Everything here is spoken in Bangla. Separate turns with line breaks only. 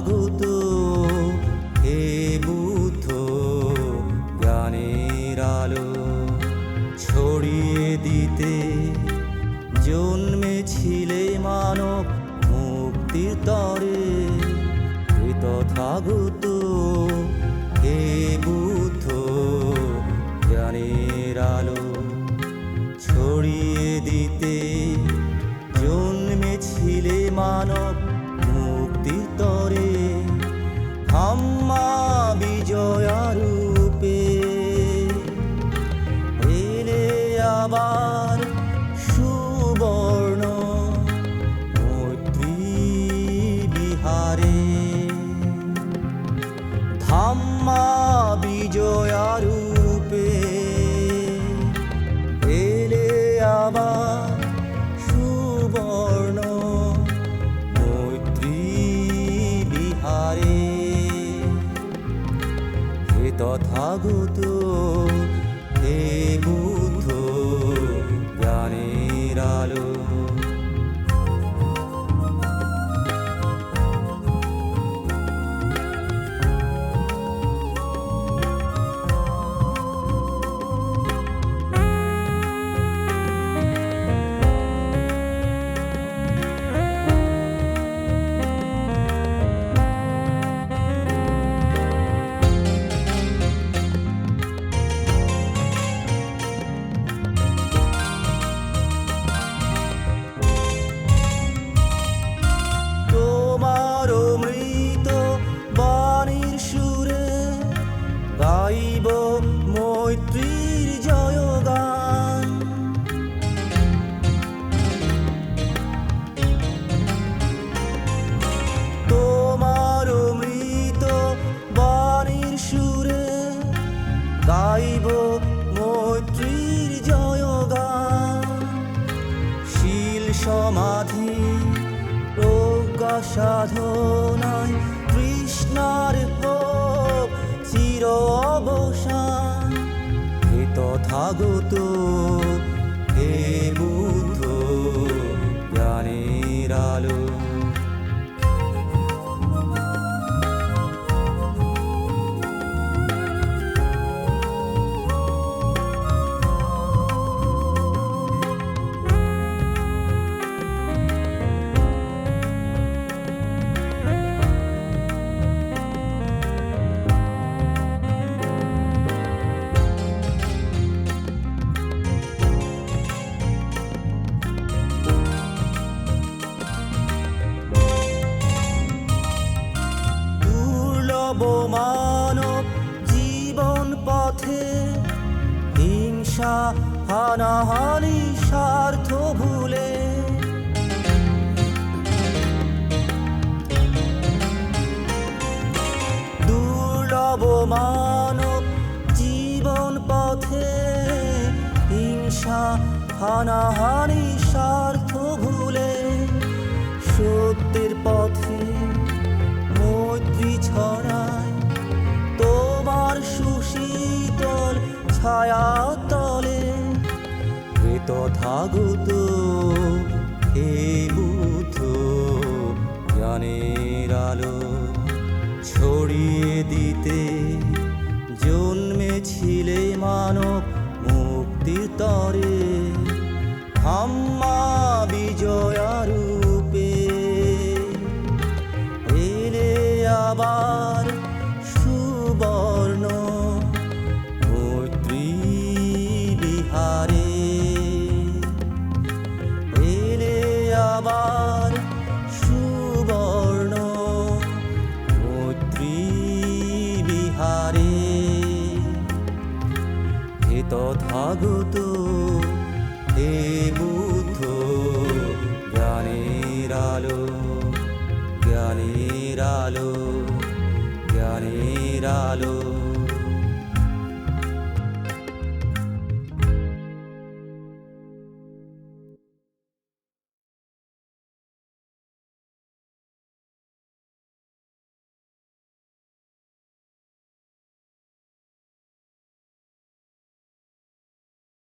তথাগত হে বুদ্ধ জ্ঞানের আলো ছড়িয়ে দিতে। জন্মেছিলে মানব মুক্তির তরে। হে তথাগত হে বুদ্ধ জ্ঞানের আলো ছড়িয়ে দিতে। জন্মেছিলে মানব আবার সুবর্ণ বিহারে ধাম্মা বিজয়া রূপে এলে আবার সুবর্ণ মৈত্রী বিহারে হে তথাগত হে গাইব মৈত্রীর জয়গান। শীল সমাধি প্রজ্ঞা সাধনায় কৃষ্ণার হোক চির অবসান। হে তথাগত হিংসা হানাহানি স্বার্থ ভুলে। দুর্লভ মানব জীবন পথে হিংসা হানাহানি স্বার্থ ভুলে। সত্যের পথে মৈত্রী ছড়ায়, তোমার সুশীতল ছায়া তথাগত হে বুদ্ধ জ্ঞানের আলো ছড়িয়ে দিতে। জন্মেছিলে মানব মুক্তির তরে হাম্মা বিজয়া এলে আবার আবার সুবর্ণ বিহারে হে তথাগত হে বুদ্ধ জ্ঞানের আলো জ্ঞানের আলো জ্ঞানের আলো।